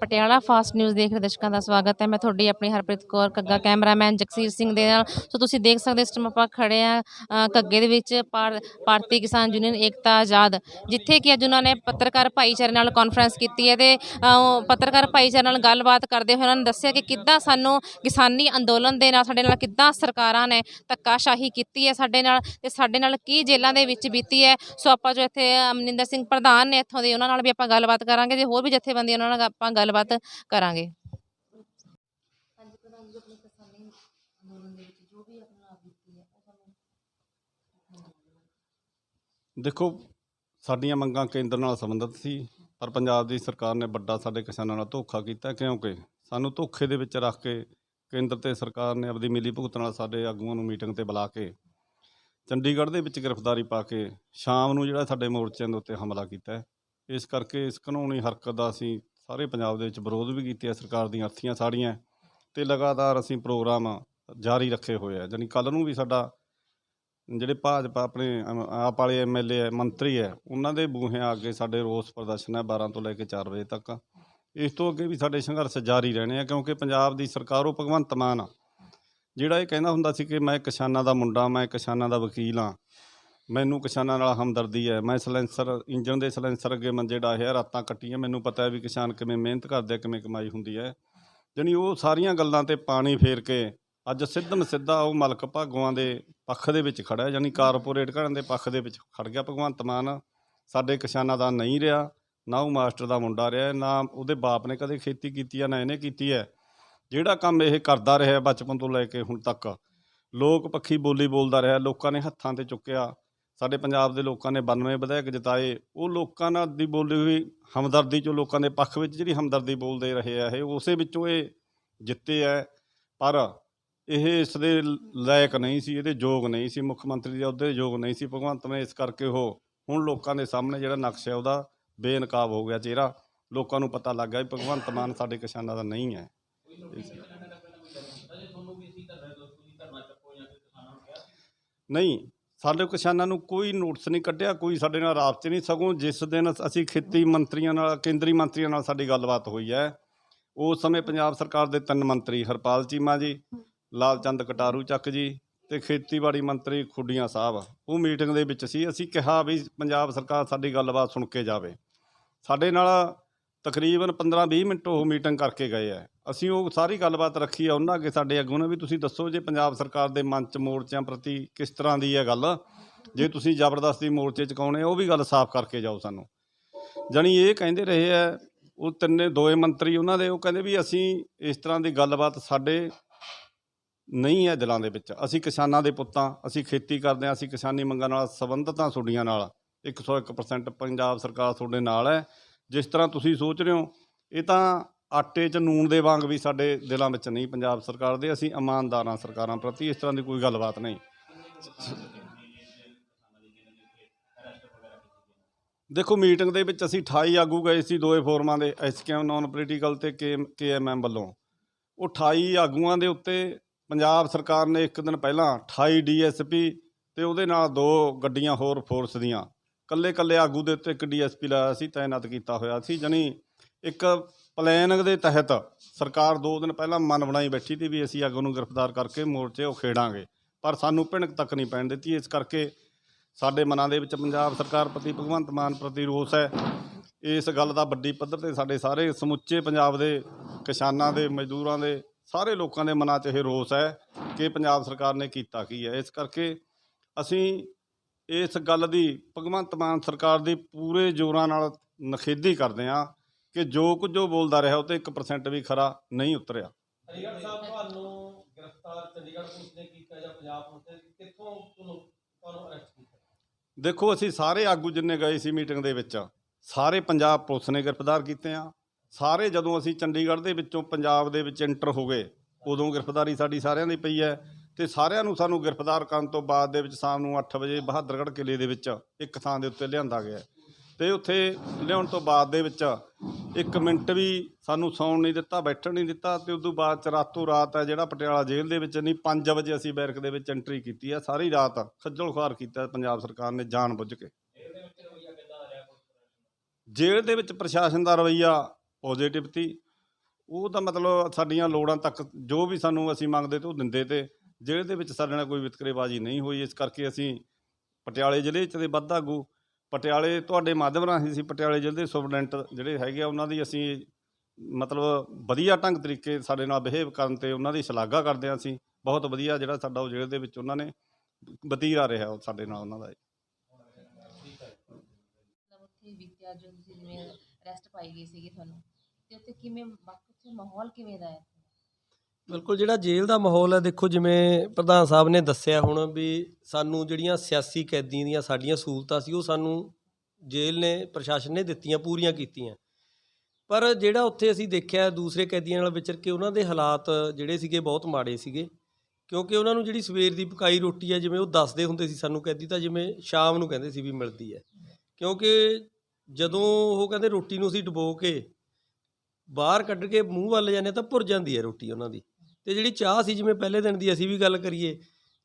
Patiala fast news ਦੇਖ ਰਹੇ ਦਰਸ਼ਕਾਂ ਦਾ ਸਵਾਗਤ ਹੈ। ਮੈਂ ਤੁਹਾਡੀ ਆਪਣੀ ਹਰਪ੍ਰੀਤ ਕੌਰ, ਕੱਗਾ ਕੈਮਰਾਮੈਨ ਜਗਸੀਰ ਸਿੰਘ ਦੇ ਨਾਲ। ਸੋ ਤੁਸੀਂ ਦੇਖ ਸਕਦੇ ਇਸ ਟਾਈਮ ਆਪਾਂ ਖੜੇ ਆ ਕੱਗੇ ਦੇ ਵਿੱਚ ਭਾਰ- ਭਾਰਤੀ ਕਿਸਾਨ ਯੂਨੀਅਨ ਏਕਤਾ ਆਜ਼ਾਦ, ਜਿੱਥੇ ਕਿ ਅੱਜ ਉਹਨਾਂ ਨੇ ਪੱਤਰਕਾਰ ਭਾਈਚਾਰੇ ਨਾਲ ਕਾਨਫਰੰਸ ਕੀਤੀ ਹੈ ਤੇ ਉਹ ਪੱਤਰਕਾਰ ਭਾਈਚਾਰੇ ਨਾਲ ਗੱਲਬਾਤ ਕਰਦੇ ਹੋਏ ਉਹਨਾਂ ਨੇ ਦੱਸਿਆ ਕਿ ਕਿੱਦਾਂ ਸਾਨੂੰ ਕਿਸਾਨੀ ਅੰਦੋਲਨ ਦੇ ਨਾਲ, ਸਾਡੇ ਨਾਲ ਕਿੱਦਾਂ ਸਰਕਾਰਾਂ ਨੇ ਧੱਕਾਸ਼ਾਹੀ ਕੀਤੀ ਹੈ ਸਾਡੇ ਨਾਲ ਤੇ ਸਾਡੇ ਨਾਲ ਕੀ ਜੇਲ੍ਹਾਂ ਦੇ ਵਿੱਚ ਬੀਤੀ ਹੈ। ਸੋ ਆਪਾਂ ਜੋ ਇੱਥੇ ਅਮਰਿੰਦਰ ਸਿੰਘ ਪ੍ਰਧਾਨ ਨੇ ਇੱਥੋਂ ਦੇ ਉਹਨਾਂ ਨਾਲ ਵੀ ਆਪਾਂ ਗੱਲਬਾਤ ਕਰਾਂਗੇ ਤੇ ਹੋਰ ਵੀ ਜਥੇਬੰਦੀਆਂ ਉਹਨਾਂ ਨਾਲ ਆਪਾਂ ਗੱਲਬਾਤ ਕਰਾਂਗੇ। ਦੇਖੋ, ਸਾਡੀਆਂ ਮੰਗਾਂ ਕੇਂਦਰ ਨਾਲ ਸੰਬੰਧਿਤ ਸੀ, ਪਰ ਪੰਜਾਬ ਦੀ ਸਰਕਾਰ ਨੇ ਵੱਡਾ ਸਾਡੇ ਕਿਸਾਨਾਂ ਨਾਲ ਧੋਖਾ ਕੀਤਾ। ਕਿਉਂਕਿ ਸਾਨੂੰ ਧੋਖੇ ਦੇ ਵਿੱਚ ਰੱਖ ਕੇ ਕੇਂਦਰ ਤੇ ਸਰਕਾਰ ਨੇ ਆਪਣੀ ਮਿਲੀ ਭੁਗਤ ਨਾਲ ਸਾਡੇ ਆਗੂਆਂ ਨੂੰ ਮੀਟਿੰਗ ਤੇ ਬੁਲਾ ਕੇ ਚੰਡੀਗੜ੍ਹ ਦੇ ਵਿੱਚ ਗ੍ਰਿਫਤਾਰੀ ਪਾ ਕੇ ਸ਼ਾਮ ਨੂੰ ਜਿਹੜਾ ਸਾਡੇ ਮੋਰਚਿਆਂ ਦੇ ਉੱਤੇ ਹਮਲਾ ਕੀਤਾ ਇਸ ਕਰਕੇ ਇਸ ਕਾਨੂੰਨੀ ਹਰਕਤ ਦਾ ਅਸੀਂ ਸਾਰੇ ਪੰਜਾਬ ਦੇ ਵਿੱਚ ਵਿਰੋਧ ਵੀ ਕੀਤੇ ਹੈ ਸਰਕਾਰ ਦੀਆਂ ਅਰਥੀਆਂ ਸਾੜੀਆਂ ਤੇ ਲਗਾਤਾਰ ਅਸੀਂ ਪ੍ਰੋਗਰਾਮ ਜਾਰੀ ਰੱਖੇ ਹੋਏ ਆ। ਜਾਣੀ ਕੱਲ ਨੂੰ ਵੀ ਸਾਡਾ ਜਿਹੜੇ ਭਾਜਪਾ ਆਪਣੇ ਅਮ- ਆਪ ਵਾਲੇ ਐਮਐਲਏ ਹੈ ਮੰਤਰੀ ਹੈ ਉਹਨਾਂ ਦੇ ਬੂਹਿਆਂ ਅੱਗੇ ਸਾਡੇ ਰੋਸ ਪ੍ਰਦਰਸ਼ਨ ਹੈ 12 ਤੋਂ ਲੈ ਕੇ 4 ਵਜੇ ਤੱਕ। ਇਸ ਤੋਂ ਅੱਗੇ ਵੀ ਸਾਡੇ ਸੰਘਰਸ਼ ਜਾਰੀ ਰਹਿਣੇ ਆ ਕਿਉਂਕਿ ਪੰਜਾਬ ਦੀ ਸਰਕਾਰ ਉਹ ਭਗਵੰਤ ਮਾਨ ਆ, ਜਿਹੜਾ ਇਹ ਕਹਿੰਦਾ ਹੁੰਦਾ ਸੀ ਕਿ ਮੈਂ ਕਿਸਾਨਾਂ ਦਾ ਮੁੰਡਾ ਮੈਂ ਕਿਸਾਨਾਂ ਦਾ ਵਕੀਲ ਹਾਂ। ਮੈਨੂੰ ਕਿਸਾਨਾਂ ਨਾਲ ਹਮਦਰਦੀ ਹੈ। ਮੈਂ ਸਲੈਂਸਰ ਇੰਜਨ ਦੇ ਸਲੈਂਸਰ ਅੱਗੇ ਮੰਜੇ ਡਾਹਿਆ ਰਾਤਾਂ ਕੱਟੀਆਂ। ਮੈਨੂੰ ਪਤਾ ਹੈ ਵੀ ਕਿਸਾਨ ਕਿਵੇਂ ਮਿਹਨਤ ਕਰਦੇ ਆ, ਕਿਵੇਂ ਕਮਾਈ ਹੁੰਦੀ ਹੈ। ਜਾਣੀ ਉਹ ਸਾਰੀਆਂ ਗੱਲਾਂ ਤੇ ਪਾਣੀ ਫੇਰ ਕੇ ਅੱਜ ਸਿੱਧਮ ਸਿੱਧਾ ਉਹ ਮਲਕ ਭਾਗੋਆਂ ਦੇ ਪੱਖ ਦੇ ਵਿੱਚ ਖੜਾ ਯਾਨੀ ਕਾਰਪੋਰੇਟ ਘਰਾਂ ਦੇ ਪੱਖ ਦੇ ਵਿੱਚ ਖੜ ਗਿਆ ਭਗਵੰਤ ਮਾਨ। ਸਾਡੇ ਕਿਸਾਨਾਂ ਦਾ ਨਹੀਂ ਰਿਹਾ, ਨਾ ਉਹ ਮਾਸਟਰ ਦਾ ਮੁੰਡਾ ਰਿਹਾ, ਨਾ ਉਹਦੇ ਬਾਪ ਨੇ ਕਦੇ ਖੇਤੀ ਕੀਤੀ ਆ, ਨਾ ਇਹਨੇ ਕੀਤੀ ਹੈ। ਜਿਹੜਾ ਕੰਮ ਇਹ ਕਰਦਾ ਰਿਹਾ ਬਚਪਨ ਤੋਂ ਲੈ ਕੇ ਹੁਣ ਤੱਕ, ਲੋਕ ਪੱਖੀ ਬੋਲੀ ਬੋਲਦਾ ਰਿਹਾ, ਲੋਕਾਂ ਨੇ ਹੱਥਾਂ ਤੇ ਚੁੱਕਿਆ। ਸਾਡੇ ਪੰਜਾਬ ਦੇ ਲੋਕਾਂ ਨੇ 92 ਵਿਧਾਇਕ ਜਿਤਾਏ ਉਹ ਲੋਕਾਂ ਨਾਲ ਦੀ ਬੋਲੀ ਹੋਈ ਹਮਦਰਦੀ ਚੋਂ ਲੋਕਾਂ ਦੇ ਪੱਖ ਵਿੱਚ ਜਿਹੜੀ ਹਮਦਰਦੀ ਬੋਲਦੇ ਰਹੇ ਆ ਇਹ ਉਸੇ ਵਿੱਚੋਂ ਇਹ ਜਿੱਤੇ ਹੈ ਪਰ ਇਹ ਇਸ ਦੇ ਲਾਇਕ ਨਹੀਂ ਸੀ ਇਹਦੇ ਯੋਗ ਨਹੀਂ ਸੀ ਮੁੱਖ ਮੰਤਰੀ ਦੇ ਅਹੁਦੇ ਯੋਗ ਨਹੀਂ ਸੀ ਭਗਵੰਤ ਨੇ ਇਸ ਕਰਕੇ ਉਹ ਹੁਣ ਲੋਕਾਂ ਦੇ ਸਾਹਮਣੇ ਜਿਹੜਾ ਨਕਸ਼ਾ ਹੈ ਉਹਦਾ ਬੇਨਕਾਬ ਹੋ ਗਿਆ ਚਿਹਰਾ ਲੋਕਾਂ ਨੂੰ ਪਤਾ ਲੱਗ ਗਿਆ ਵੀ ਭਗਵੰਤ ਮਾਨ ਸਾਡੇ ਕਿਸਾਨਾਂ ਦਾ ਨਹੀਂ ਹੈ। ਨਹੀਂ ਸਾਡੇ ਕਿਸਾਨਾਂ ਨੂੰ ਕੋਈ ਨੋਟਿਸ ਨਹੀਂ ਕੱਢਿਆ, ਕੋਈ ਸਾਡੇ ਨਾਲ ਰਾਬਤੇ ਨਹੀਂ। ਸਗੋਂ ਜਿਸ ਦਿਨ ਅਸੀਂ ਖੇਤੀ ਮੰਤਰੀਆਂ ਨਾਲ, ਕੇਂਦਰੀ ਮੰਤਰੀਆਂ ਨਾਲ ਸਾਡੀ ਗੱਲਬਾਤ ਹੋਈ ਹੈ, ਉਸ ਸਮੇਂ ਪੰਜਾਬ ਸਰਕਾਰ ਦੇ ਤਿੰਨ ਮੰਤਰੀ, ਹਰਪਾਲ ਚੀਮਾ ਜੀ ਲਾਲ ਚੰਦ ਕਟਾਰੂ ਚੱਕ ਜੀ ਤੇ ਖੇਤੀਬਾੜੀ ਮੰਤਰੀ ਖੁੱਡੀਆਂ ਸਾਹਿਬ। ਉਹ ਮੀਟਿੰਗ ਦੇ ਵਿੱਚ ਸੀ। ਅਸੀਂ ਕਿਹਾ ਵੀ ਪੰਜਾਬ ਸਰਕਾਰ ਸਾਡੀ ਗੱਲਬਾਤ ਸੁਣ ਕੇ ਜਾਵੇ। ਸਾਡੇ ਨਾਲ ਤਕਰੀਬਨ 15-20 ਮਿੰਟ ਉਹ ਮੀਟਿੰਗ ਕਰਕੇ ਗਏ ਆ। ਅਸੀਂ ਉਹ ਸਾਰੀ ਗੱਲਬਾਤ ਰੱਖੀ ਆ ਉਹਨਾਂ ਅੱਗੇ ਸਾਡੇ ਅੱਗੋਂ ਨੇ ਵੀ ਤੁਸੀਂ ਦੱਸੋ ਜੇ ਪੰਜਾਬ ਸਰਕਾਰ ਦੇ ਮੰਚ ਮੋਰਚਿਆਂ ਪ੍ਰਤੀ ਕਿਸ ਤਰ੍ਹਾਂ ਦੀ ਹੈ ਗੱਲ? ਜੇ ਤੁਸੀਂ ਜ਼ਬਰਦਸਤੀ ਮੋਰਚੇ ਚੁਕਾਉਣੇ ਉਹ ਵੀ ਗੱਲ ਸਾਫ਼ ਕਰਕੇ ਜਾਓ ਸਾਨੂੰ। ਜਾਣੀ ਇਹ ਕਹਿੰਦੇ ਰਹੇ ਆ, ਉਹ ਤਿੰਨੇ ਦੋਏ ਮੰਤਰੀ ਉਹਨਾਂ ਦੇ, ਉਹ ਕਹਿੰਦੇ ਵੀ ਅਸੀਂ ਇਸ ਤਰ੍ਹਾਂ ਦੀ ਗੱਲਬਾਤ ਸਾਡੇ ਨਹੀਂ ਹੈ ਦਿਲਾਂ ਦੇ ਵਿੱਚ। ਅਸੀਂ ਕਿਸਾਨਾਂ ਦੇ ਪੁੱਤਾਂ, ਅਸੀਂ ਖੇਤੀ ਕਰਦੇ ਹਾਂ ਅਸੀਂ ਕਿਸਾਨੀ ਮੰਗਾਂ ਨਾਲ ਸੰਬੰਧਿਤ ਹਾਂ ਤੁਹਾਡੀਆਂ ਨਾਲ। 101% ਪੰਜਾਬ ਸਰਕਾਰ ਤੁਹਾਡੇ ਨਾਲ ਹੈ। ਜਿਸ ਤਰ੍ਹਾਂ ਤੁਸੀਂ ਸੋਚ ਰਹੇ ਹੋ, ਇਹ ਤਾਂ ਆਟੇ 'ਚ ਨੂਣ ਦੇ ਵਾਂਗ ਵੀ ਸਾਡੇ ਦਿਲਾਂ ਵਿੱਚ ਨਹੀਂ, ਪੰਜਾਬ ਸਰਕਾਰ ਦੇ, ਅਸੀਂ ਇਮਾਨਦਾਰਾਂ ਸਰਕਾਰਾਂ ਪ੍ਰਤੀ ਇਸ ਤਰ੍ਹਾਂ ਦੀ ਕੋਈ ਗੱਲਬਾਤ ਨਹੀਂ। ਦੇਖੋ, ਮੀਟਿੰਗ ਦੇ ਵਿੱਚ ਅਸੀਂ 28 ਆਗੂ ਗਏ ਸੀ ਦੋਏ ਫੋਰਮਾਂ ਦੇ ਐਸਕੇਐਮ ਨਾਨ ਪੋਲੀਟੀਕਲ ਤੇ ਕੇਐਮਐਮ ਵੱਲੋਂ। ਉਹ 28 ਆਗੂਆਂ ਦੇ ਉੱਤੇ ਪੰਜਾਬ ਸਰਕਾਰ ਨੇ ਇੱਕ ਦਿਨ ਪਹਿਲਾਂ 28 ਡੀਐਸਪੀ ਤੇ ਉਹਦੇ ਨਾਲ ਦੋ ਗੱਡੀਆਂ ਹੋਰ ਫੋਰਸ ਦੀਆਂ। ਕੱਲੇ ਕੱਲੇ ਆਗੂ ਦੇ ਉੱਤੇ ਇੱਕ ਡੀਐਸਪੀ ਲਾਇਆ ਸੀ, ਤਾਇਨਾਤ ਕੀਤਾ ਹੋਇਆ ਸੀ। ਜਾਣੀ ਇੱਕ ਪਲੈਨਿੰਗ ਦੇ ਤਹਿਤ ਸਰਕਾਰ ਦੋ ਦਿਨ ਪਹਿਲਾਂ ਮਨ ਬਣਾਈ ਬੈਠੀ ਸੀ ਵੀ ਅਸੀਂ ਆਗੂ ਨੂੰ ਗ੍ਰਿਫਤਾਰ ਕਰਕੇ ਮੋਰਚੇ ਉਖੇੜਾਂਗੇ ਪਰ ਸਾਨੂੰ ਭਿਣਕ ਤੱਕ ਨਹੀਂ ਪੈਣ ਦਿੱਤੀ। ਇਸ ਕਰਕੇ ਸਾਡੇ ਮਨਾਂ ਦੇ ਵਿੱਚ ਪੰਜਾਬ ਸਰਕਾਰ ਪ੍ਰਤੀ ਭਗਵੰਤ ਮਾਨ ਪ੍ਰਤੀ ਰੋਸ ਹੈ। ਇਸ ਗੱਲ ਦਾ ਵੱਡੀ ਪੱਧਰ ਤੇ ਸਾਡੇ ਸਾਰੇ ਸਮੁੱਚੇ ਪੰਜਾਬ ਦੇ ਕਿਸਾਨਾਂ ਦੇ, ਮਜ਼ਦੂਰਾਂ ਦੇ, ਸਾਰੇ ਲੋਕਾਂ ਦੇ ਮਨਾਂ 'ਚ ਇਹ ਰੋਸ ਹੈ ਕਿ ਪੰਜਾਬ ਸਰਕਾਰ ਨੇ ਕੀਤਾ ਕੀ ਹੈ। ਇਸ ਕਰਕੇ ਅਸੀਂ ਇਸ ਗੱਲ ਦੀ ਭਗਵੰਤ ਮਾਨ ਸਰਕਾਰ ਦੀ ਪੂਰੇ ਜ਼ੋਰਾਂ ਨਾਲ ਨਖੇਦੀ ਕਰਦੇ ਹਾਂ ਕਿ ਜੋ ਕੁਝ ਉਹ ਬੋਲਦਾ ਰਿਹਾ ਉਹ ਤੇ 1% ਵੀ ਖਰਾ ਨਹੀਂ ਉਤਰਿਆ। ਹਰੀਗੜ੍ਹ ਸਾਹਿਬ ਤੁਹਾਨੂੰ ਗ੍ਰਿਫਤਾਰ ਚੰਡੀਗੜ੍ਹ ਪੁਲਿਸ ਨੇ ਕੀਤਾ ਜਾਂ ਪੰਜਾਬ ਪੁਲਿਸ ਨੇ ਕਿੱਥੋਂ ਤੁਹਾਨੂੰ ਤੁਹਾਨੂੰ ਅਰੈਸਟ ਕੀਤਾ? ਦੇਖੋ ਅਸੀਂ ਸਾਰੇ ਆਗੂ ਜਿੰਨੇ ਗਏ ਸੀ ਮੀਟਿੰਗ ਦੇ ਵਿੱਚ ਸਾਰੇ ਪੰਜਾਬ ਪੁਲਿਸ ਨੇ ਗ੍ਰਿਫਤਾਰ ਕੀਤੇ ਆ ਸਾਰੇ ਜਦੋਂ ਅਸੀਂ ਚੰਡੀਗੜ੍ਹ ਦੇ ਵਿੱਚੋਂ ਪੰਜਾਬ ਦੇ ਵਿੱਚ ਐਂਟਰ ਹੋ ਗਏ ਉਦੋਂ ਗ੍ਰਿਫਤਾਰੀ ਸਾਡੀ ਸਾਰਿਆਂ ਦੀ ਪਈ ਹੈ। ਤੇ ਸਾਰਿਆਂ ਨੂੰ ਸਾਨੂੰ ਗ੍ਰਿਫਤਾਰ ਕਰਨ ਤੋਂ ਬਾਅਦ ਦੇ ਵਿੱਚ ਸ਼ਾਮ ਨੂੰ 8 ਵਜੇ ਬਹਾਦਰਗੜ੍ਹ ਕਿਲੇ ਦੇ ਵਿੱਚ ਇੱਕ ਥਾਂ ਦੇ ਉੱਤੇ ਲਿਆਂਦਾ ਗਿਆ। ਤੇ ਉੱਥੇ ਲਿਆਉਣ ਤੋਂ ਬਾਅਦ ਦੇ ਵਿੱਚ ਇੱਕ ਮਿੰਟ ਵੀ ਸਾਨੂੰ ਸੌਣ ਨਹੀਂ ਦਿੱਤਾ, ਬੈਠਣ ਨਹੀਂ ਦਿੱਤਾ ਤੇ ਤੋਂ ਬਾਅਦ ਚ ਰਾਤੋਂ ਰਾਤ ਹੈ ਜਿਹੜਾ ਪਟਿਆਲਾ ਜੇਲ੍ਹ ਦੇ ਵਿੱਚ ਨਹੀਂ 5 ਵਜੇ ਅਸੀਂ ਬੈਰਕ ਦੇ ਵਿੱਚ ਐਂਟਰੀ ਕੀਤੀ ਹੈ। ਸਾਰੀ ਰਾਤ ਖੱਜਲ ਖੁਆਰ ਕੀਤਾ ਪੰਜਾਬ ਸਰਕਾਰ ਨੇ ਜਾਣ ਬੁੱਝ ਕੇ। ਜੇਲ੍ਹ ਦੇ ਵਿੱਚ ਪ੍ਰਸ਼ਾਸਨ ਦਾ ਰਵਈਆ ਪੋਜ਼ਿਟਿਵ ਸੀ। ਉਹ ਤਾਂ ਮਤਲਬ ਸਾਡੀਆਂ ਲੋੜਾਂ ਤੱਕ ਜੋ ਵੀ ਸਾਨੂੰ ਅਸੀਂ ਮੰਗਦੇ ਤੇ ਉਹ ਦਿੰਦੇ ਤੇ ਜ਼ਿਲ੍ਹੇ ਦੇ ਵਿੱਚ ਸਾਡੇ ਨਾਲ ਕੋਈ ਵਿਤਕਰੇਬਾਜ਼ੀ ਨਹੀਂ ਹੋਈ, ਇਸ ਕਰਕੇ ਅਸੀਂ ਪਟਿਆਲੇ ਜ਼ਿਲ੍ਹੇ 'ਚ ਦੇ ਵੱਧ ਆਗੂ। ਪਟਿਆਲੇ ਤੁਹਾਡੇ ਮਾਧਿਅਮ ਰਾਹੀਂ ਸੀ, ਪਟਿਆਲੇ ਜ਼ਿਲ੍ਹੇ ਦੇ ਸੁਪਰਡੈਂਟ ਜਿਹੜੇ ਹੈਗੇ ਆ, ਉਹਨਾਂ ਦੀ ਅਸੀਂ ਮਤਲਬ ਵਧੀਆ ਢੰਗ ਤਰੀਕੇ ਸਾਡੇ ਨਾਲ ਬਿਹੇਵ ਕਰਨ ਤੇ ਉਹਨਾਂ ਦੀ ਸ਼ਲਾਘਾ ਕਰਦੇ ਹਾਂ ਅਸੀਂ। ਬਹੁਤ ਵਧੀਆ ਜਿਹੜਾ ਸਾਡਾ ਉਹ ਜ਼ਿਲ੍ਹੇ ਦੇ ਵਿੱਚ ਉਹਨਾਂ ਨੇ ਵਤੀਰਾ ਰਿਹਾ ਉਹ ਸਾਡੇ ਨਾਲ ਉਹਨਾਂ ਦਾ। ਮਤਲਬ ਜੋ ਤੁਸੀਂ ਜਿਵੇਂ ਰੈਸਟ ਪਾਈ ਗਈ ਸੀਗੀ ਤੁਹਾਨੂੰ, ਤੇ ਉੱਥੇ ਕਿਵੇਂ, ਬਾਕੀ ਉੱਥੇ ਮਾਹੌਲ ਕਿਵੇਂ ਦਾ ਹੈ? ਬਿਲਕੁਲ, ਜਿਹੜਾ ਜੇਲ੍ਹ ਦਾ ਮਾਹੌਲ ਹੈ, ਦੇਖੋ ਜਿਵੇਂ ਪ੍ਰਧਾਨ ਸਾਹਿਬ ਨੇ ਦੱਸਿਆ ਹੁਣ ਵੀ ਸਾਨੂੰ ਜਿਹੜੀਆਂ ਸਿਆਸੀ ਕੈਦੀਆਂ ਦੀਆਂ ਸਾਡੀਆਂ ਸਹੂਲਤਾਂ ਸੀ, ਉਹ ਸਾਨੂੰ ਜੇਲ੍ਹ ਨੇ, ਪ੍ਰਸ਼ਾਸਨ ਨੇ ਦਿੱਤੀਆਂ, ਪੂਰੀਆਂ ਕੀਤੀਆਂ। ਪਰ ਜਿਹੜਾ ਉੱਥੇ ਅਸੀਂ ਦੇਖਿਆ ਦੂਸਰੇ ਕੈਦੀਆਂ ਨਾਲ ਵਿਚਰ ਕੇ, ਉਹਨਾਂ ਦੇ ਹਾਲਾਤ ਜਿਹੜੇ ਸੀਗੇ ਬਹੁਤ ਮਾੜੇ ਸੀਗੇ। ਕਿਉਂਕਿ ਉਹਨਾਂ ਨੂੰ ਜਿਹੜੀ ਸਵੇਰ ਦੀ ਪਕਾਈ ਰੋਟੀ ਹੈ, ਜਿਵੇਂ ਉਹ ਦੱਸਦੇ ਹੁੰਦੇ ਸੀ ਸਾਨੂੰ ਕੈਦੀ ਤਾਂ ਜਿਵੇਂ ਸ਼ਾਮ ਨੂੰ ਕਹਿੰਦੇ ਸੀ ਵੀ ਮਿਲਦੀ ਹੈ। ਕਿਉਂਕਿ ਜਦੋਂ ਉਹ ਕਹਿੰਦੇ ਰੋਟੀ ਨੂੰ ਅਸੀਂ ਡੁਬੋ ਕੇ ਬਾਹਰ ਕੱਢ ਕੇ ਮੂੰਹ ਵੱਲ ਜਾਂਦੇ ਤਾਂ ਭੁਰ ਜਾਂਦੀ ਹੈ ਰੋਟੀ ਉਹਨਾਂ ਦੀ। ਤੇ ਜਿਹੜੀ ਚਾਹ ਸੀ, ਜਿਵੇਂ ਪਹਿਲੇ ਦਿਨ ਦੀ ਅਸੀਂ ਵੀ ਗੱਲ ਕਰੀਏ,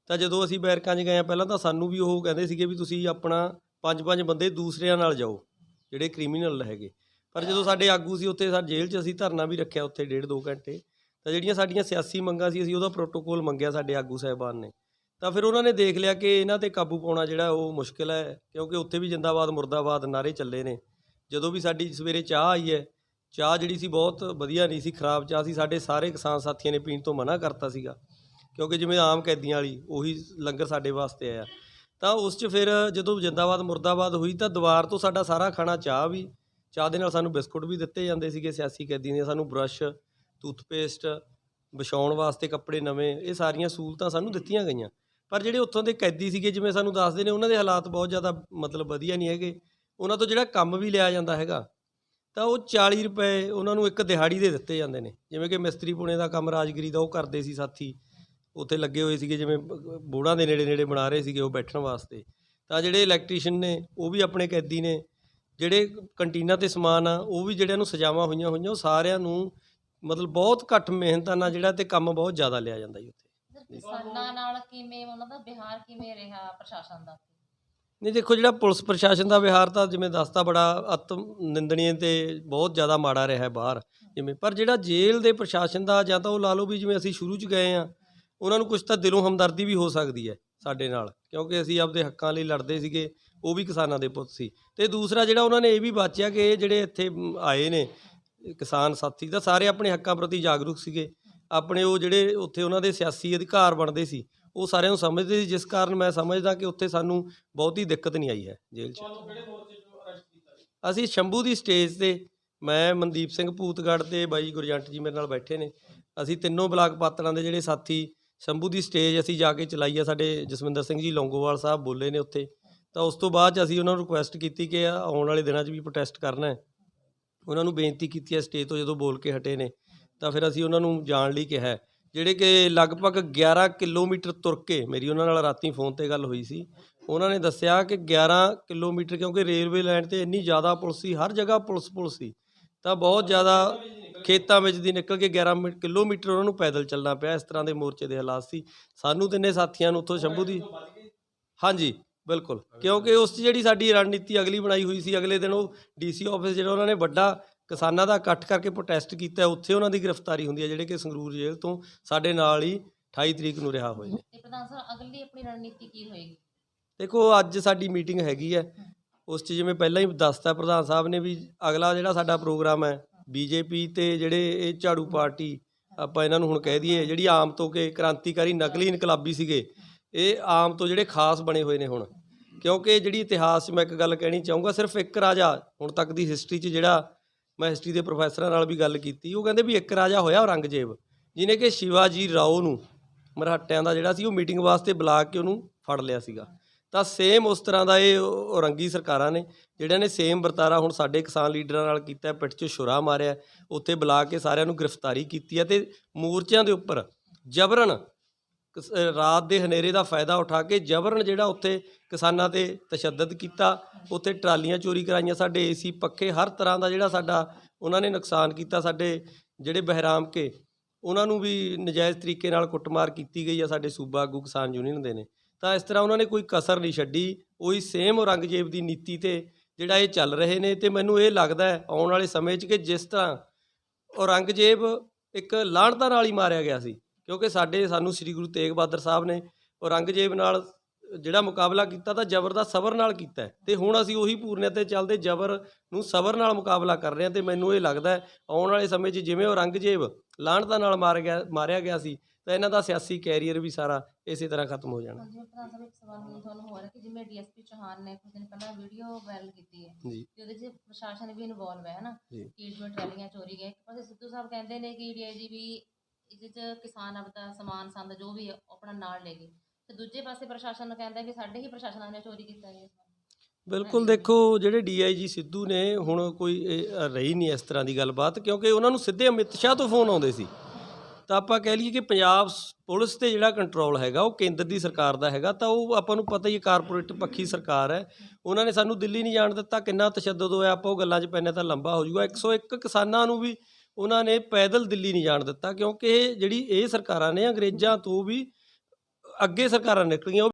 ਤਾਂ ਜਦੋਂ ਅਸੀਂ ਬੈਰਕਾਂ 'ਚ ਗਏ ਆ ਪਹਿਲਾਂ ਤਾਂ ਸਾਨੂੰ ਵੀ ਉਹ ਕਹਿੰਦੇ ਸੀਗੇ ਵੀ ਤੁਸੀਂ ਆਪਣਾ ਪੰਜ ਪੰਜ ਬੰਦੇ ਦੂਸਰਿਆਂ ਨਾਲ ਜਾਓ, ਜਿਹੜੇ ਕ੍ਰਿਮੀਨਲ ਹੈਗੇ। ਪਰ ਜਦੋਂ ਸਾਡੇ ਆਗੂ ਸੀ, ਉੱਥੇ ਸਾਡੇ ਜੇਲ੍ਹ 'ਚ ਅਸੀਂ ਧਰਨਾ ਵੀ ਰੱਖਿਆ ਉੱਥੇ ਡੇਢ ਦੋ ਘੰਟੇ। ਤਾਂ ਜਿਹੜੀਆਂ ਸਾਡੀਆਂ ਸਿਆਸੀ ਮੰਗਾਂ ਸੀ, ਅਸੀਂ ਉਹਦਾ ਪ੍ਰੋਟੋਕੋਲ ਮੰਗਿਆ ਸਾਡੇ ਆਗੂ ਸਾਹਿਬਾਨ ਨੇ। ਤਾਂ ਫਿਰ ਉਹਨਾਂ ਨੇ ਦੇਖ ਲਿਆ ਕਿ ਇਹਨਾਂ ਤੇ ਕਾਬੂ ਪਾਉਣਾ ਜਿਹੜਾ ਉਹ ਮੁਸ਼ਕਿਲ ਹੈ, ਕਿਉਂਕਿ ਉੱਥੇ ਵੀ ਜਿੰਦਾਬਾਦ, ਮੁਰਦਾਬਾਦ ਨਾਰੇ ਚੱਲੇ ਨੇ। ਜਦੋਂ ਵੀ ਸਾਡੀ ਸਵੇਰੇ ਚਾਹ ਆਈ ਹੈ ਚਾਹ ਜਿਹੜੀ ਸੀ ਬਹੁਤ ਵਧੀਆ ਨਹੀਂ ਸੀ, ਖਰਾਬ ਚਾਹ ਸੀ। ਸਾਡੇ ਸਾਰੇ ਕਿਸਾਨ ਸਾਥੀਆਂ ਨੇ ਪੀਣ ਤੋਂ ਮਨਾ ਕਰਤਾ ਸੀਗਾ। ਕਿਉਂਕਿ ਜਿਵੇਂ ਆਮ ਕੈਦੀਆਂ ਵਾਲੀ, ਉਹੀ ਲੰਗਰ ਸਾਡੇ ਵਾਸਤੇ ਆਇਆ। ਤਾਂ ਉਸ 'ਚ ਫਿਰ ਜਦੋਂ ਜਿੰਦਾਬਾਦ, ਮੁਰਦਾਬਾਦ ਹੋਈ ਤਾਂ ਦੀਵਾਰ ਤੋਂ ਸਾਡਾ ਸਾਰਾ ਖਾਣਾ ਚਾਹ ਵੀ, ਚਾਹ ਦੇ ਨਾਲ ਸਾਨੂੰ ਬਿਸਕੁਟ ਵੀ ਦਿੱਤੇ ਜਾਂਦੇ ਸੀਗੇ ਸਿਆਸੀ ਕੈਦੀਆਂ ਦੀਆਂ। ਸਾਨੂੰ ਬ੍ਰਸ਼, ਟੂਥਪੇਸਟ, ਵਿਛਾਉਣ ਵਾਸਤੇ ਕੱਪੜੇ ਨਵੇਂ, ਇਹ ਸਾਰੀਆਂ ਸਹੂਲਤਾਂ ਸਾਨੂੰ ਦਿੱਤੀਆਂ ਗਈਆਂ। ਪਰ ਜਿਹੜੇ ਉੱਥੋਂ ਦੇ ਕੈਦੀ ਸੀਗੇ, ਜਿਵੇਂ ਸਾਨੂੰ ਦੱਸਦੇ ਨੇ, ਉਹਨਾਂ ਦੇ ਹਾਲਾਤ ਬਹੁਤ ਜ਼ਿਆਦਾ ਮਤਲਬ ਵਧੀਆ ਨਹੀਂ ਹੈਗੇ। ਉਹਨਾਂ ਤੋਂ ਜਿਹੜਾ ਕੰਮ ਵੀ ਲਿਆ ਜਾਂਦਾ ਹੈਗਾ ਤਾਂ ਉਹ 40 ਰੁਪਏ ਉਹਨਾਂ ਨੂੰ ਇੱਕ ਦਿਹਾੜੀ ਦੇ ਦਿੱਤੇ ਜਾਂਦੇ ਨੇ। ਜਿਵੇਂ ਕਿ ਮਿਸਤਰੀ ਪੁਣੇ ਦਾ ਕੰਮ ਰਾਜਗਰੀ ਦਾ ਉਹ ਕਰਦੇ ਸੀ ਸਾਥੀ। ਉੱਥੇ ਲੱਗੇ ਹੋਏ ਸੀਗੇ ਜਿਵੇਂ ਬੋੜਾਂ ਦੇ ਨੇੜੇ ਨੇੜੇ ਬਣਾ ਰਹੇ ਸੀਗੇ ਉਹ ਬੈਠਣ ਵਾਸਤੇ। ਤਾਂ ਜਿਹੜੇ ਇਲੈਕਟ੍ਰੀਸ਼ੀਅਨ ਨੇ ਉਹ ਵੀ ਆਪਣੇ ਕੈਦੀ ਨੇ। ਜਿਹੜੇ ਕੰਟੀਨਾਂ ਤੇ ਸਮਾਨ ਆ, ਉਹ ਵੀ ਜਿਹੜਿਆਂ ਨੂੰ ਸਜ਼ਾਵਾਂ ਹੋਈਆਂ ਹੋਈਆਂ, ਉਹ ਸਾਰਿਆਂ ਨੂੰ ਮਤਲਬ ਬਹੁਤ ਘੱਟ ਮਿਹਨਤਾਂ ਨਾਲ ਜਿਹੜਾ ਤੇ ਕੰਮ ਬਹੁਤ ਜ਼ਿਆਦਾ ਲਿਆ ਜਾਂਦਾ ਜੀ ਉੱਥੇ। ਕਿਸਾਨਾਂ ਨਾਲ ਕਿਵੇਂ, ਉਹਨਾਂ ਦਾ ਵਿਹਾਰ ਕਿਵੇਂ ਰਿਹਾ ਪ੍ਰਸ਼ਾਸਨ ਦਾ? ਨਹੀਂ, ਦੇਖੋ ਜਿਹੜਾ ਪੁਲਿਸ ਪ੍ਰਸ਼ਾਸਨ ਦਾ ਵਿਹਾਰ ਤਾਂ ਜਿਵੇਂ ਦੱਸਤਾ ਬੜਾ ਅਤਮ ਨਿੰਦਣੀਏ ਤੇ ਬਹੁਤ ਜ਼ਿਆਦਾ ਮਾੜਾ ਰਿਹਾ ਬਾਹਰ ਜਿਵੇਂ, ਪਰ ਜਿਹੜਾ ਜੇਲ੍ਹ ਦੇ ਪ੍ਰਸ਼ਾਸਨ ਦਾ ਜਾਂ ਤਾਂ ਉਹ ਲਾ ਲਓ ਵੀ ਜਿਵੇਂ ਅਸੀਂ ਸ਼ੁਰੂ 'ਚ ਗਏ ਆ ਉਹਨਾਂ ਨੂੰ ਕੁਝ ਤਾਂ ਦਿਲੋਂ ਹਮਦਰਦੀ ਵੀ ਹੋ ਸਕਦੀ ਹੈ ਸਾਡੇ ਨਾਲ, ਕਿਉਂਕਿ ਅਸੀਂ ਆਪਦੇ ਹੱਕਾਂ ਲਈ ਲੜਦੇ ਸੀਗੇ, ਉਹ ਵੀ ਕਿਸਾਨਾਂ ਦੇ ਪੁੱਤ ਸੀ। ਤੇ ਦੂਸਰਾ ਜਿਹੜਾ ਉਹਨਾਂ ਨੇ ਇਹ ਵੀ ਬਾਚਿਆ ਕਿ ਜਿਹੜੇ ਇੱਥੇ ਆਏ ਨੇ, ਕਿਸਾਨ ਸਾਥੀ ਤਾਂ ਸਾਰੇ ਆਪਣੇ ਹੱਕਾਂ ਪ੍ਰਤੀ ਜਾਗਰੂਕ ਸੀਗੇ, ਆਪਣੇ ਉਹ ਜਿਹੜੇ ਉੱਥੇ ਉਹਨਾਂ ਦੇ ਸਿਆਸੀ ਅਧਿਕਾਰ ਬਣਦੇ ਸੀ ਉਹ ਸਾਰਿਆਂ ਨੂੰ ਸਮਝਦੇ ਸੀ ਜਿਸ ਕਾਰਨ ਮੈਂ ਸਮਝਦਾ ਕਿ ਉੱਥੇ ਸਾਨੂੰ ਬਹੁਤੀ ਦਿੱਕਤ ਨਹੀਂ ਆਈ ਹੈ ਜੇਲ੍ਹ 'ਚ। ਤੁਹਾਨੂੰ ਕਿਹੜੇ ਮੋਰਚੇ ਤੋਂ ਅਰੈਸਟ ਕੀਤਾ ਜੀ? ਅਸੀਂ ਸ਼ੰਭੂ ਦੀ ਸਟੇਜ ਤੇ ਮੈਂ ਮਨਦੀਪ ਸਿੰਘ ਭੂਤਗੜ੍ਹ ਤੇ ਬਾਈ ਗੁਰਜੰਟ ਜੀ ਮੇਰੇ ਨਾਲ ਬੈਠੇ ਨੇ। ਅਸੀਂ ਤਿੰਨੋਂ ਬਲਾਕ ਪਾਤੜਾਂ ਦੇ ਜਿਹੜੇ ਸਾਥੀ ਸ਼ੰਭੂ ਦੀ ਸਟੇਜ ਅਸੀਂ ਜਾ ਕੇ ਚਲਾਈ ਆ ਸਾਡੇ ਜਸਵਿੰਦਰ ਸਿੰਘ ਜੀ ਲੌਂਗੋਵਾਲ ਸਾਹਿਬ ਬੋਲੇ ਨੇ ਉੱਥੇ। ਤਾਂ ਉਸ ਤੋਂ ਬਾਅਦ ਅਸੀਂ ਉਹਨਾਂ ਨੂੰ ਰਿਕੁਐਸਟ ਕੀਤੀ ਕਿ ਆ- ਆਉਣ ਵਾਲੇ ਦਿਨਾਂ 'ਚ ਵੀ ਪ੍ਰੋਟੈਸਟ ਕਰਨਾ ਹੈ। ਉਹਨਾਂ ਨੂੰ ਬੇਨਤੀ ਕੀਤੀ ਹੈ ਸਟੇਜ ਤੋਂ ਜਦੋਂ ਬੋਲ ਕੇ ਹਟੇ ਨੇ। ਤਾਂ ਫਿਰ ਅਸੀਂ ਉਹਨਾਂ ਨੂੰ ਜਾਣ ਲਈ ਕਿਹਾ। ਜਿਹੜੇ ਕਿ ਲਗਭਗ 11 ਕਿਲੋਮੀਟਰ ਤੁਰ ਕੇ, ਮੇਰੀ ਉਹਨਾਂ ਨਾਲ ਰਾਤੀ ਫੋਨ ਤੇ ਗੱਲ ਹੋਈ ਸੀ, ਉਹਨਾਂ ਨੇ ਦੱਸਿਆ ਕਿ 11 ਕਿਲੋਮੀਟਰ ਕਿਉਂਕਿ ਰੇਲਵੇ ਲਾਈਨ ਤੇ ਇੰਨੀ ਜ਼ਿਆਦਾ ਪੁਲਿਸ ਸੀ, ਹਰ ਜਗ੍ਹਾ ਪੁਲਿਸ ਪੁਲਿਸ ਸੀ, ਤਾਂ ਬਹੁਤ ਜ਼ਿਆਦਾ ਖੇਤਾਂ ਵਿੱਚ ਦੀ ਨਿਕਲ ਕੇ 11 ਮਿ- ਕਿਲੋਮੀਟਰ ਉਹਨਾਂ ਨੂੰ ਪੈਦਲ ਚੱਲਣਾ ਪਿਆ, ਇਸ ਤਰ੍ਹਾਂ ਦੇ ਮੋਰਚੇ ਦੇ ਹਾਲਾਤ ਸੀ। ਸਾਨੂੰ ਤਿੰਨੇ ਸਾਥੀਆਂ ਨੂੰ ਉੱਥੋਂ ਸ਼ੰਭੂ ਦੀ ਹਾਂਜੀ, ਬਿਲਕੁਲ, ਕਿਉਂਕਿ ਉਸ 'ਚ ਜਿਹੜੀ ਸਾਡੀ ਰਣਨੀਤੀ ਅਗਲੀ ਬਣਾਈ ਹੋਈ ਸੀ, ਅਗਲੇ ਦਿਨ ਉਹ ਡੀਸੀ ਆਫਿਸ ਜਿਹੜਾ ਉਹਨਾਂ ਨੇ ਵੱਡਾ ਕਿਸਾਨਾਂ ਦਾ ਇਕੱਠ ਕਰਕੇ ਪ੍ਰੋਟੈਸਟ ਕੀਤਾ ਉੱਥੇ ਉਹਨਾਂ ਦੀ ਗ੍ਰਿਫਤਾਰੀ ਹੁੰਦੀ ਹੈ ਜਿਹੜੇ ਕਿ ਸੰਗਰੂਰ ਜੇਲ੍ਹ ਤੋਂ ਸਾਡੇ ਨਾਲ ਹੀ 28 ਤਰੀਕ ਨੂੰ ਰਿਹਾ ਹੋਏ ਨੇ ਤੇ ਪ੍ਰਧਾਨ ਸਰ ਅਗਲੀ ਆਪਣੀ ਰਣਨੀਤੀ ਕੀ ਹੋਏਗੀ? ਦੇਖੋ ਅੱਜ ਸਾਡੀ ਮੀਟਿੰਗ ਹੈਗੀ ਹੈ। ਉਸ 'ਚ ਜਿਵੇਂ ਪਹਿਲਾਂ ਹੀ ਦੱਸਤਾ ਪ੍ਰਧਾਨ ਸਾਹਿਬ ਨੇ ਵੀ ਅਗਲਾ ਜਿਹੜਾ ਸਾਡਾ ਪ੍ਰੋਗਰਾਮ ਹੈ ਬੀਜੇਪੀ ਤੇ ਜਿਹੜੇ ਇਹ ਝਾੜੂ ਪਾਰਟੀ ਆਪਾਂ ਇਹਨਾਂ ਨੂੰ ਹੁਣ ਕਹਿ ਦਈਏ ਜਿਹੜੀ ਆਮ ਤੋਂ ਕਿ ਕ੍ਰਾਂਤੀਕਾਰੀ ਨਕਲੀ ਇਨਕਲਾਬੀ ਸੀਗੇ ਇਹ ਆਮ ਤੋਂ ਜਿਹੜੇ ਖਾਸ ਬਣੇ ਹੋਏ ਨੇ ਹੁਣ। ਕਿਉਂਕਿ ਜਿਹੜੀ ਇਤਿਹਾਸ 'ਚ ਮੈਂ ਇੱਕ ਗੱਲ ਕਹਿਣੀ ਚਾਹੂੰਗਾ ਸਿਰਫ ਇੱਕ ਰਾਜਾ ਹੁਣ ਤੱਕ ਦੀ ਹਿਸਟਰੀ 'ਚ ਜਿਹੜਾ ਮੈਂ ਹਿਸਟਰੀ ਦੇ ਪ੍ਰੋਫੈਸਰਾਂ ਨਾਲ ਵੀ ਗੱਲ ਕੀਤੀ, ਉਹ ਕਹਿੰਦੇ ਵੀ ਇੱਕ ਰਾਜਾ ਹੋਇਆ ਔਰੰਗਜ਼ੇਬ, ਜਿਹਨੇ ਕਿ ਸ਼ਿਵਾਜੀ ਰਾਓ ਨੂੰ ਮਰਾਠਿਆਂ ਦਾ ਜਿਹੜਾ ਸੀ ਉਹ ਮੀਟਿੰਗ ਵਾਸਤੇ ਬੁਲਾ ਕੇ ਉਹਨੂੰ ਫੜ ਲਿਆ ਸੀਗਾ। ਤਾਂ ਸੇਮ ਉਸ ਤਰ੍ਹਾਂ ਦਾ ਇਹ ਔਰੰਗੀ ਸਰਕਾਰਾਂ ਨੇ, ਜਿਹੜਿਆਂ ਨੇ ਸੇਮ ਵਰਤਾਰਾ ਹੁਣ ਸਾਡੇ ਕਿਸਾਨ ਲੀਡਰਾਂ ਨਾਲ ਕੀਤਾ ਪਿੱਠ 'ਚ ਛੁਰਾ ਮਾਰਿਆ ਉੱਥੇ ਬੁਲਾ ਕੇ ਸਾਰਿਆਂ ਨੂੰ ਗ੍ਰਿਫਤਾਰੀ ਕੀਤੀ ਹੈ ਤੇ ਮੋਰਚਿਆਂ ਦੇ ਉੱਪਰ ਜਬਰਨ ਰਾਤ ਦੇ ਹਨੇਰੇ ਦਾ ਫਾਇਦਾ ਉਠਾ ਕੇ ਜਬਰਨ ਜਿਹੜਾ ਉੱਥੇ ਕਿਸਾਨਾਂ ਤੇ ਤਸ਼ੱਦਦ ਕੀਤਾ, ਉੱਥੇ ਟਰਾਲੀਆਂ ਚੋਰੀ ਕਰਾਈਆਂ, ਸਾਡੇ ਏਸੀ ਪੱਖੇ, ਹਰ ਤਰ੍ਹਾਂ ਦਾ ਜਿਹੜਾ ਸਾਡਾ ਉਹਨਾਂ ਨੇ ਨੁਕਸਾਨ ਕੀਤਾ, ਸਾਡੇ ਜਿਹੜੇ ਬਹਿਰਾਮ ਕੇ, ਉਹਨਾਂ ਨੂੰ ਵੀ ਨਜਾਇਜ਼ ਤਰੀਕੇ ਨਾਲ ਕੁੱਟਮਾਰ ਕੀਤੀ ਗਈ ਆ ਸਾਡੇ ਸੂਬਾ ਆਗੂ ਕਿਸਾਨ ਯੂਨੀਅਨ ਦੇ ਨੇ। ਤਾਂ ਇਸ ਤਰ੍ਹਾਂ ਉਹਨਾਂ ਨੇ ਕੋਈ ਕਸਰ ਨਹੀਂ ਛੱਡੀ, ਉਹੀ ਸੇਮ ਔਰੰਗਜ਼ੇਬ ਦੀ ਨੀਤੀ ਤੇ ਜਿਹੜਾ ਇਹ ਚੱਲ ਰਹੇ ਨੇ ਤੇ ਮੈਨੂੰ ਇਹ ਲੱਗਦਾ ਹੈ ਆਉਣ ਵਾਲੇ ਸਮੇਂ 'ਚ ਕਿ ਜਿਸ ਤਰ੍ਹਾਂ ਔਰੰਗਜ਼ੇਬ ਇੱਕ ਲਾਹਣਤਾਂ ਨਾਲ ਹੀ ਮਾਰਿਆ ਗਿਆ ਸੀ ਕਿਉਂਕਿ ਸਾਡੇ ਸਾਨੂੰ ਸ੍ਰੀ ਗੁਰੂ ਤੇਗ ਬਹਾਦਰ ਸਾਹਿਬ ਨੇ ਔਰੰਗਜ਼ੇਬ ਨਾਲ ਜਿਹੜਾ ਮੁਕਾਬਲਾ ਕੀਤਾ ਤਾਂ ਜ਼ਬਰ ਦਾ ਸਬਰ ਨਾਲ ਕੀਤਾ ਤੇ ਹੁਣ ਅਸੀਂ ਉਹੀ ਪੂਰਨਿਆ ਤੇ ਚੱਲਦੇ ਜ਼ਬਰ ਨੂੰ ਸਬਰ ਨਾਲ ਮੁਕਾਬਲਾ ਕਰ ਰਹੇ ਹਾਂ ਤੇ ਮੈਨੂੰ ਇਹ ਲੱਗਦਾ ਆਉਣ ਵਾਲੇ ਸਮੇਂ 'ਚ ਜਿਵੇਂ ਔਰੰਗਜ਼ੇਬ ਲਾਹਣਤਾਂ ਨਾਲ ਮਾਰ ਗਿਆ ਮਾਰਿਆ ਗਿਆ ਸੀ ਤਾਂ ਇਹਨਾਂ ਦਾ ਸਿਆਸੀ ਕੈਰੀਅਰ ਵੀ ਸਾਰਾ ਇਸੇ ਤਰ੍ਹਾਂ ਖਤਮ ਹੋ ਜਾਣਾ। ਜਿਵੇਂ ਪ੍ਰਧਾਨ ਸਾਹਿਬ ਇੱਕ ਸਵਾਲ ਮੈਨੂੰ ਤੁਹਾਨੂੰ ਹੋ ਰਿਹਾ ਕਿ ਜਿਵੇਂ ਡੀਐਸਪੀ ਚੌਹਾਨ ਨੇ ਕੁਝ ਦਿਨ ਪਹਿਲਾਂ ਵੀਡੀਓ ਵਾਇਰਲ ਕੀਤੀ ਹੈ ਜੀ। ਤੇ ਉਹਦੇ 'ਚ ਪ੍ਰਸ਼ਾਸਨ ਵੀ ਇਨਵੋਲਵ ਹੈ ਹਨਾ ਜੀ। ਕਿ ਜਿਵੇਂ ਟਰਾਲੀਆਂ ਚੋਰੀ ਗਏ ਇੱਕ ਪਾਸੇ ਸਿੱਧੂ ਸਾਹਿਬ ਕਹਿੰਦੇ ਨੇ ਕਿ ਡੀਆਈਜੀ ਵੀ ਇਹਦੇ 'ਚ ਕਿਸਾਨ ਆਪਦਾ ਸਮਾਨ ਸੰਦ ਜੋ ਵੀ ਹੈ ਉਹ ਆਪਣਾ ਨਾਲ ਲੈ ਗਏ। ਤੇ ਦੂਜੇ ਪਾਸੇ ਪ੍ਰਸ਼ਾਸਨ ਨੂੰ ਕਹਿੰਦਾ ਕਿ ਸਾਡੇ ਹੀ ਪ੍ਰਸ਼ਾਸਨਾਂ ਨੇ ਚੋਰੀ ਕੀਤਾ ਜੀ ਬਿਲਕੁਲ ਦੇਖੋ ਜਿਹੜੇ ਡੀਆਈਜੀ ਸਿੱਧੂ ਨੇ ਹੁਣ ਕੋਈ ਇਹ, ਰਹੀ ਨਹੀਂ ਇਸ ਤਰ੍ਹਾਂ ਦੀ ਗੱਲਬਾਤ ਕਿਉਂਕਿ ਉਹਨਾਂ ਨੂੰ ਸਿੱਧੇ ਅਮਿਤ ਸ਼ਾਹ ਤੋਂ ਫੋਨ ਆਉਂਦੇ ਸੀ। ਤਾਂ ਆਪਾਂ ਕਹਿ ਲਈਏ ਕਿ ਪੰਜਾਬ ਪੁਲਿਸ ਤੇ ਜਿਹੜਾ ਕੰਟਰੋਲ ਹੈਗਾ ਉਹ ਕੇਂਦਰ ਦੀ ਸਰਕਾਰ ਦਾ ਹੈਗਾ ਤਾਂ ਉਹ ਆਪਾਂ ਨੂੰ ਪਤਾ ਹੀ ਕਾਰਪੋਰੇਟ ਪੱਖੀ ਸਰਕਾਰ ਹੈ। ਉਹਨਾਂ ਨੇ ਸਾਨੂੰ ਦਿੱਲੀ ਨਹੀਂ ਜਾਣ ਦਿੱਤਾ ਕਿੰਨਾ ਤਸ਼ੱਦਦ ਹੋਇਆ ਆਪਾਂ ਉਹ ਗੱਲਾਂ 'ਚ ਪੈਨੇ ਤਾਂ ਲੰਬਾ ਹੋ ਜਾਊਗਾ। 101 ਕਿਸਾਨਾਂ ਨੂੰ ਵੀ ਉਹਨਾਂ ਨੇ ਪੈਦਲ ਦਿੱਲੀ ਨਹੀਂ ਜਾਣ ਦਿੱਤਾ ਕਿਉਂਕਿ ਜਿਹੜੀ ਇਹ ਸਰਕਾਰਾਂ ਨੇ ਅੰਗਰੇਜ਼ਾਂ ਤੋਂ ਵੀ ਅੱਗੇ ਸਰਕਾਰਾਂ ਨਿਕਲੀਆਂ, ਉਹ